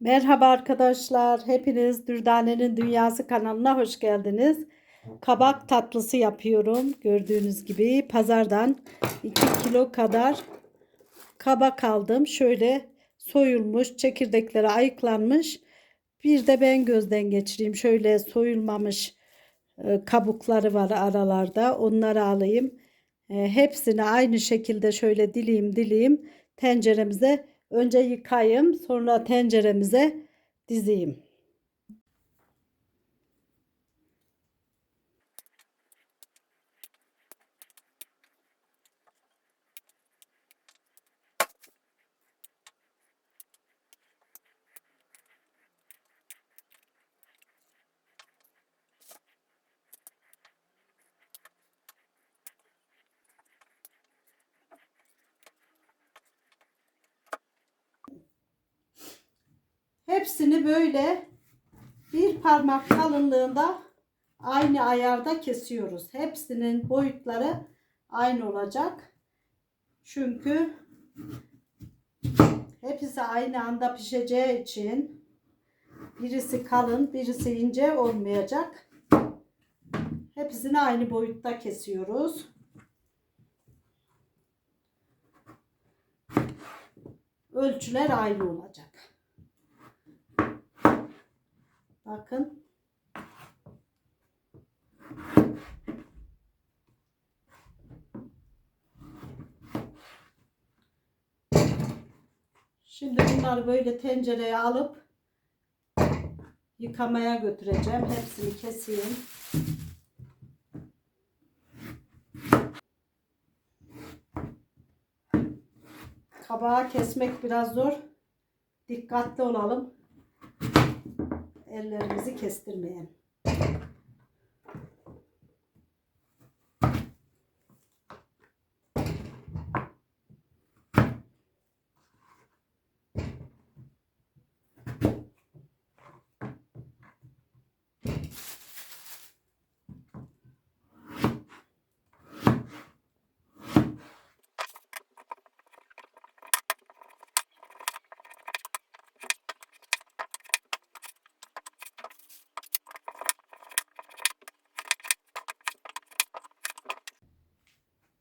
Merhaba arkadaşlar. Hepiniz Dürdane'nin Dünyası kanalına hoş geldiniz. Kabak tatlısı yapıyorum. Gördüğünüz gibi pazardan 2 kilo kadar kabak aldım. Şöyle soyulmuş, çekirdekleri ayıklanmış. Bir de ben gözden geçireyim. Şöyle soyulmamış e, kabukları var aralarda. Onları alayım. E, Hepsini aynı şekilde şöyle dileyim dileyim tenceremize önce yıkayayım sonra tenceremize dizeyim. Hepsini böyle bir parmak kalınlığında aynı ayarda kesiyoruz. Hepsinin boyutları aynı olacak. Çünkü hepsi aynı anda pişeceği için birisi kalın, birisi ince olmayacak. Hepsini aynı boyutta kesiyoruz. Ölçüler aynı olacak. Bakın. Şimdi bunları böyle tencereye alıp yıkamaya götüreceğim. Hepsini keseyim. Kabağı kesmek biraz zor. Dikkatli olalım ellerimizi kestirmeyelim.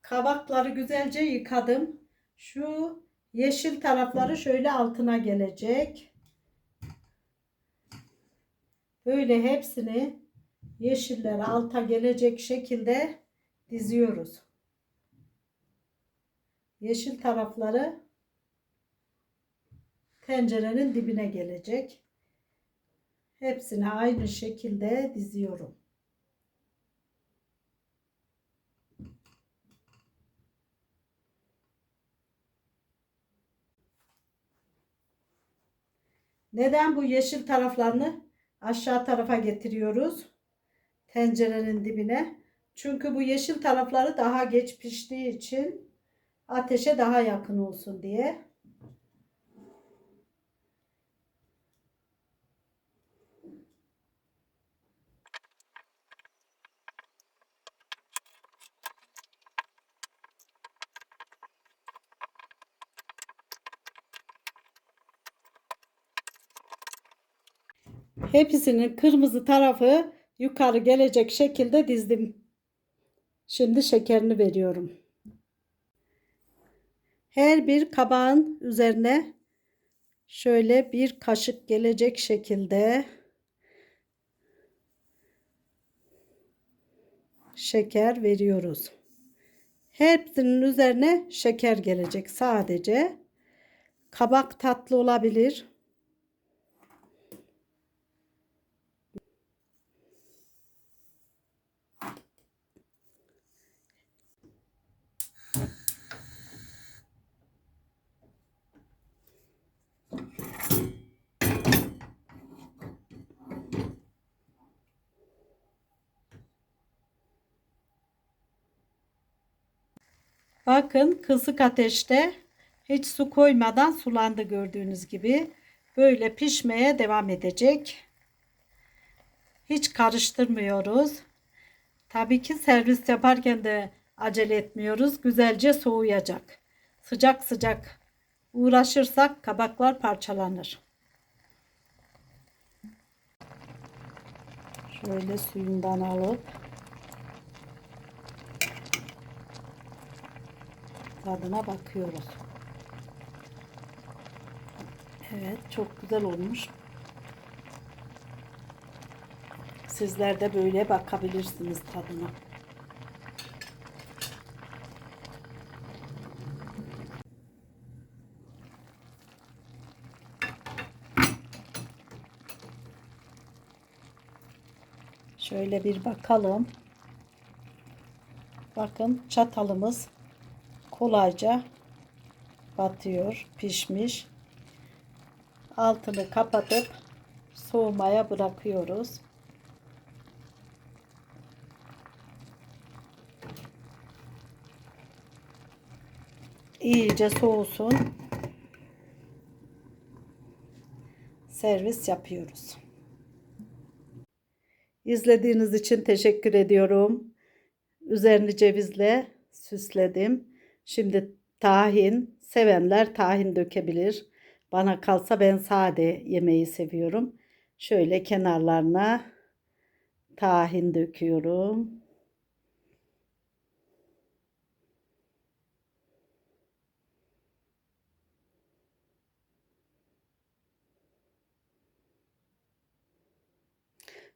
Kabakları güzelce yıkadım. Şu yeşil tarafları şöyle altına gelecek. Böyle hepsini yeşilleri alta gelecek şekilde diziyoruz. Yeşil tarafları tencerenin dibine gelecek. Hepsini aynı şekilde diziyorum. Neden bu yeşil taraflarını aşağı tarafa getiriyoruz? Tencerenin dibine. Çünkü bu yeşil tarafları daha geç piştiği için ateşe daha yakın olsun diye. Hepsinin kırmızı tarafı yukarı gelecek şekilde dizdim. Şimdi şekerini veriyorum. Her bir kabağın üzerine şöyle bir kaşık gelecek şekilde şeker veriyoruz. Hepsinin üzerine şeker gelecek sadece. Kabak tatlı olabilir. Bakın kısık ateşte hiç su koymadan sulandı gördüğünüz gibi. Böyle pişmeye devam edecek. Hiç karıştırmıyoruz. Tabii ki servis yaparken de acele etmiyoruz. Güzelce soğuyacak. Sıcak sıcak uğraşırsak kabaklar parçalanır. Şöyle suyundan alıp tadına bakıyoruz. Evet, çok güzel olmuş. Sizler de böyle bakabilirsiniz tadına. Şöyle bir bakalım. Bakın çatalımız kolayca batıyor, pişmiş. Altını kapatıp soğumaya bırakıyoruz. İyice soğusun. Servis yapıyoruz. İzlediğiniz için teşekkür ediyorum. Üzerini cevizle süsledim. Şimdi tahin, sevenler tahin dökebilir. Bana kalsa ben sade yemeği seviyorum. Şöyle kenarlarına tahin döküyorum.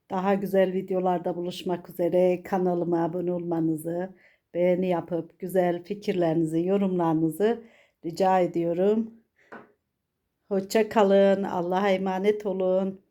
Daha güzel videolarda buluşmak üzere kanalıma abone olmanızı, beğeni yapıp güzel fikirlerinizi, yorumlarınızı rica ediyorum. Hoşça kalın. Allah'a emanet olun.